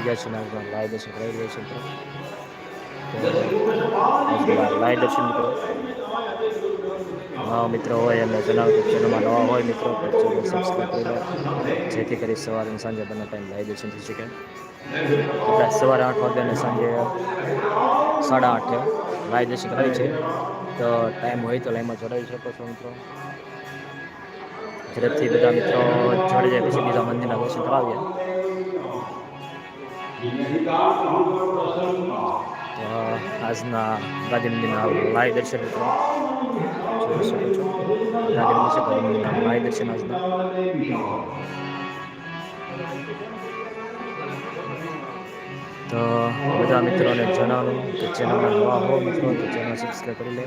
આવી ગયા છે ને આજના લાઈવ દર્શન છે મિત્રો. તો લાઈવ દર્શન મિત્રો. નવા મિત્રો હોય એમને જણાવો કે ચેનલમાં નવા હોય મિત્રો, તો ચેનલ સબસ્ક્રાઈબ કરી લો. જેથી કરી સવારે સાંજે બંને ટાઈમ લાઈવ દર્શન થઈ શકે. સવારે આઠ વાગે અને સાંજે સાડા આઠે લાઈવ દર્શન કરાવી છે. તો ટાઈમ હોય તો લાઈનમાં જોડાવી શકો છો મિત્રો. ઝડપથી બધા મિત્રો જોડી જાય પછી બીજા મંદિરના દર્શન કરાવીએ. આજના ગાંધી મંદિરના લાઈવ દર્શન મિત્રો. જોઈ શકો છો. ગાંધી મંદિર છે ગાંધી મંદિરના લાઈવ દર્શન આજના. તો બધા મિત્રોને જણાવું કે ચેનલમાં નવા હો મિત્રો, તો ચેનલ સબસ્ક્રાઈબ કરી લે.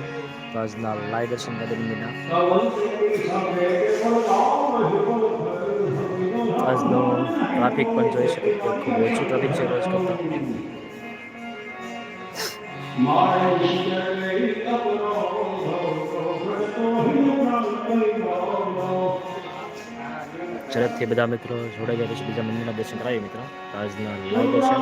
તો આજના લાઈવ દર્શન ગાંધી મંદિરના આજનો ટ્રાફિક પણ જોઈ શકો છો ખૂબ ઓછું ટ્રાફિક છે રોજ કરતાં ઝડપથી બધા મિત્રો જોડાઈ જાય પછી બીજા મંદિરના દર્શન કરાવીએ મિત્રો તો આજના લાઈવ દર્શન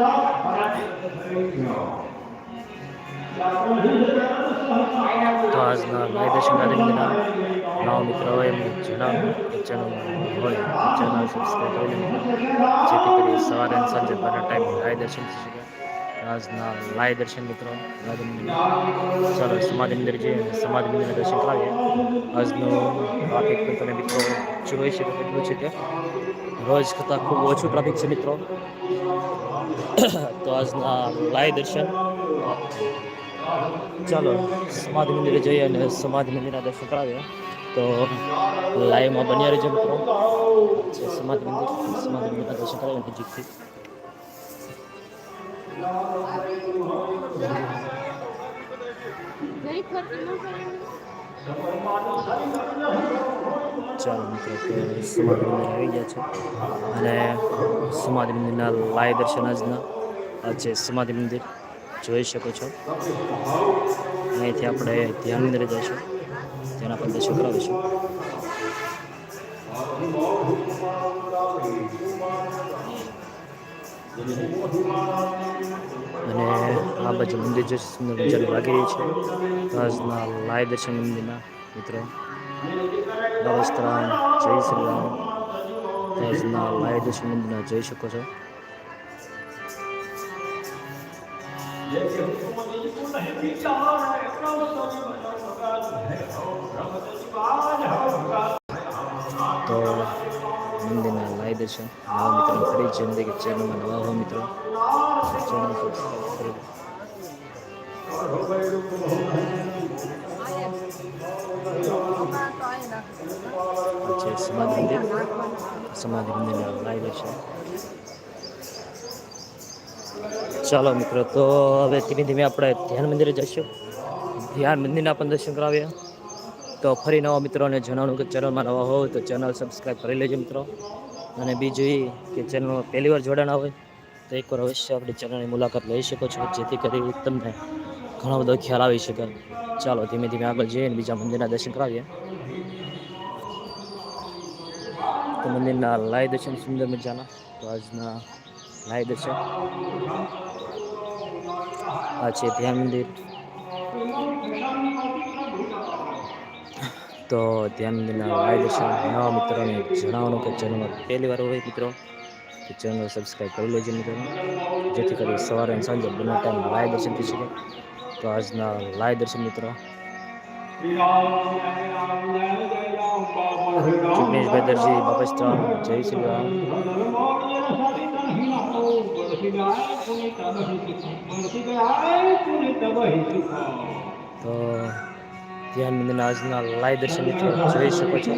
તો આજના લાઈવ કાર્યક્રમના નવ મિત્રો એમને જણાવો ચેનલ હોય, ચેનલ સબસ્ક્રાઈબ કરી જેથી કરી સવારે અને સાંજે બંને ટાઈમ લાઈવ દર્શન થઈ શકે. આજના લાઈવ દર્શન મિત્રો મંદિર ચાલો સમાધિ મંદિર જઈએ અને સમાધિ મંદિરના દર્શન કરાવીએ. આજનું ટ્રાફિક તમે મિત્રો જોઈ શકો કેટલું છે કે રોજ કરતાં ખૂબ ઓછું ટ્રાફિક છે મિત્રો. તો આજના લાઈવ દર્શન. ચાલો, સમાધિ મંદિરે જઈએ અને સમાધિ મંદિરના દર્શન કરાવીએ. તો લાઈવમાં બન્યા રહેજો મિત્રો. છે સમાધિ મંદિર સમાધિ મંદિરના દર્શન કરાવીએ નજીકથી. નહીં ચાલો મિત્રો સમાધિ મંદિર આવી ગયા છે. અને સમાધિ મંદિરના લાઈવ દર્શન આજના આ છે સમાધિ મંદિર જોઈ શકો છો. અહીંથી આપણે ધ્યાન મંદિરે જઈશું. તેના પર દર્શન કરાવીશું. અને આ બાજુ મંદિર જે સુંદર મજાનું લાગી રહ્યું છે. આજના લાઈવ દર્શન મંદિરના મિત્રો. નમસ્કાર, જય શ્રી રામ. આજના લાઈવ દર્શન જઈ શકો છો. તો મંદિરના લાઈવ દર્શન નવા મિત્રો, ફરી જિંદગી ચેનલમાં નવા હો મિત્રો. ચેનલ સબસ્ક્રાઈબ કરી. છે, સમાધિ મંદિર. સમાધિ મંદિરના લાઈવ છે. ચાલો મિત્રો, તો હવે ધીમે ધીમે આપણે ધ્યાન મંદિરે જઈશું. ધ્યાન મંદિરના પણ દર્શન કરાવીએ. તો ફરી નવા મિત્રોને જણાવું કે ચેનલમાં નવા હોય તો ચેનલ સબસ્ક્રાઈબ કરી લેજો મિત્રો. અને બીજું કે ચેનલમાં પહેલી વાર જોડાણા હોય તો એકવાર અવશ્ય આપણી ચેનલની મુલાકાત લઈ શકો છો, જેથી કરી તમને ઘણો બધો ખ્યાલ આવી શકે. ચાલો, ધીમે ધીમે આગળ જઈએ બીજા મંદિરના દર્શન કરાવીએ. તો મંદિરના લાય દર્શન, સુંદર મજાના. તો આજના લાય દર્શન. આ છે ધ્યાન મંદિર. તો ધ્યાન મંદિરના લાય દર્શન. નવા મિત્રોને જણાવવાનું કે ચેનલ પહેલી વાર હોય મિત્રો, તો ચેનલ સબસ્ક્રાઈબ કરી લેજો મિત્રો. જેથી કરી સવારે અને સાંજે બંને ટાઈમ લાય દર્શન થઈ શકે. તો આજના લાય દર્શન મિત્રો. જિગ્નેશભાઈ દરજી બાપસ્ત્રામ જય શ્રી રામ. તો ધ્યાન મંદિરના આજના લાય દર્શન મિત્રો જોઈ શકો છો.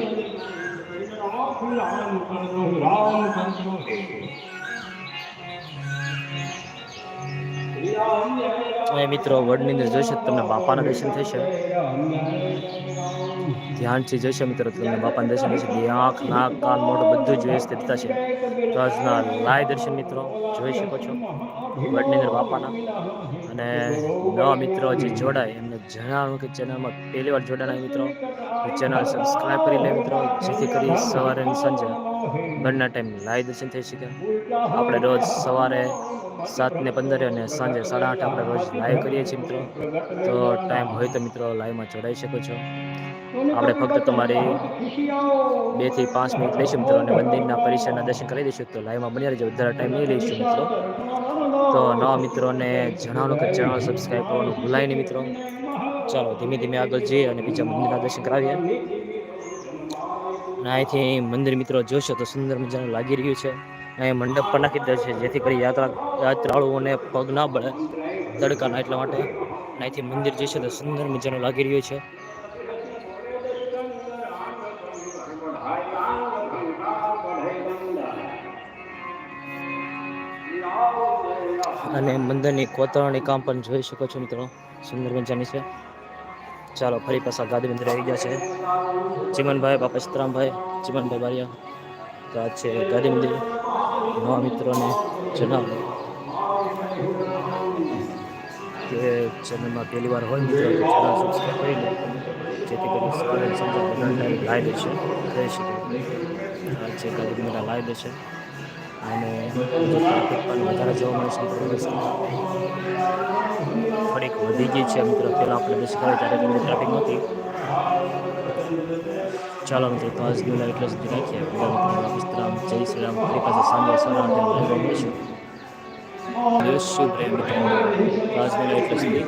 અને મિત્રો વડની અંદર જોઈશે તમને બાપાના દર્શન થશે ધ્યાનથી જોઈશે મિત્રો તમને બાપાના દર્શન થશે બે આંખ, નાક, કાન, મોઢું બધું જ વ્યવસ્થિત થશે તો લાય દર્શન મિત્રો જોઈ શકો છો. વડની અંદર બાપાના. અને નવા મિત્રો જે જોડાય, એમને જણાવું કે ચેનલમાં પહેલી વાર જોડાણા મિત્રો ચેનલ સબસ્ક્રાઈબ કરી લે મિત્રો. જેથી કરી સવારે અને સાંજે બંને ટાઈમ લાય દર્શન થઈ શકે. આપણે રોજ સવારે સાત ને પંદરે અને સાંજે સાડા આઠ આપણે રોજ લાઈવ કરીએ છીએ મિત્રો. તો ટાઈમ હોય તો મિત્રો લાઈવમાં જોડાઈ શકો છો. આપણે ફક્ત તમારી બેથી પાંચ મિનિટ લઈશું મિત્રો અને મંદિરના પરિસરના દર્શન કરી દઈશું તો લાઈવમાં બની રહેજો. વધારે ટાઈમ નહીં લઈશું મિત્રો. તો નવા મિત્રોને જણાવવાનું કે ચેનલ સબસ્ક્રાઈબ કરવાનું ભૂલાય નહીં મિત્રો. ચાલો, ધીમે ધીમે આગળ જઈએ અને બીજા મંદિરના દર્શન કરાવીએ. અને અહીંથી મંદિર મિત્રો જોશો તો સુંદર મજાનું લાગી રહ્યું છે. અહીં મંડપ પણ નાખી દે છે, જેથી કરી યાત્રા યાત્રાળુઓને પગ ના બળે તડકાના એટલા માટે. અહીંથી મંદિર જે છે તે સુંદર મજાનું લાગી રહ્યું છે. અને મંદિરની કોતરણી કામ પણ જોઈ શકો છો મિત્રો, સુંદર મજાની છે. ચાલો, ફરી પાછા ગાંધી મંદિર આવી ગયા છે. ચિમનભાઈ, બાપા સીતરામભાઈ, ચિમનભાઈ બારિયા છે ગાંધી મંદિર. નવા મિત્રોને જણાવું કે ચેનલમાં પહેલી વાર હોય મિત્રો ચેનલ સબસ્ક્રાઈબ કરી લો. જેથી કરીને લાઈવ છે જઈ શકે છે ગાંધી મંદિરના લાઈવ છે. અને ટ્રાફિક પણ વધારે જોવા મળે છે રસ્તામાં. થોડીક વધી ગઈ છે મિત્રો. પહેલાં આપણે બેસી કર્યા ત્યારે ટ્રાફિક નહોતી. ચાલો મિત્રો તો આજનું લાઈવ એટલે સુધી રાખીએ વિશ્રામ જય શ્રી રામ ફરી પાછા સાંજે સાડા આઠે લાઈવ મળીશું શુભ રહે મિત્રો એટલે સુધી